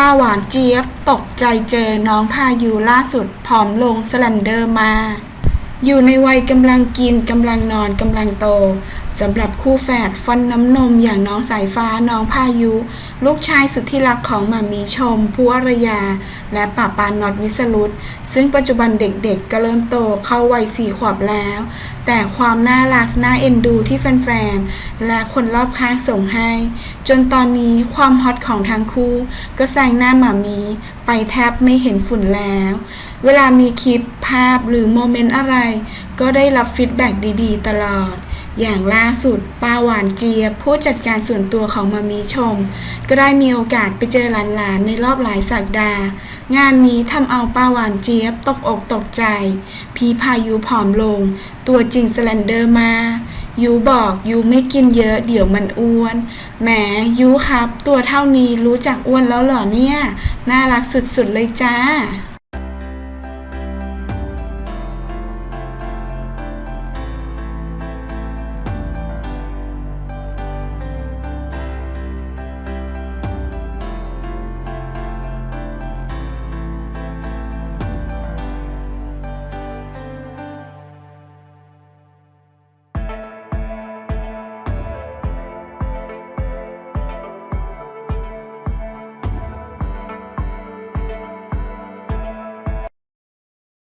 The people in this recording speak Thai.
ป้าหวานเจี๊ยบ ตกใจเจอน้องพายุล่าสุดผอมลงสแลนเดอร์มาก อยู่ในวัยกำลังกินกำลังนอนกำลังโตสำหรับคู่แฝดฟันน้ำนมอย่างน้องสายฟ้าน้องพายุ ลูกชายสุดที่รักของหมามีชมผู้อรยา และป่าปานนอดวิสรุตซึ่งปัจจุบันเด็กๆ ก็เริ่มโตเข้าวัยสี่ขวบแล้ว แต่ความน่ารักน่าเอ็นดูที่แฟนๆ และคนรอบข้างส่งให้ จนตอนนี้ความฮอตของทั้งคู่ ก็แซงหน้าหมามี ไปแทบไม่เห็นฝุ่นแล้ว เวลามีคลิปภาพหรือโมเมนต์อะไรก็ได้รับฟีดแบ็กดีๆ ตลอด อย่างล่าสุดป้าหวานเจี๊ยบผู้จัดการส่วนตัวของมามีชม ก็ได้มีโอกาสไปเจอหลานๆในรอบหลายสัปดาห์ งานนี้ทำเอาป้าหวานเจี๊ยบตกอกตกใจ พีพายุผอมลง ตัวจริงสแลนเดอร์มายูบอกยูไม่กินเยอะเดี๋ยวมันอ้วน แหมยูครับ ตัวเท่านี้รู้จักอ้วนแล้วเหรอเนี่ย น่ารักสุดๆเลยจ้า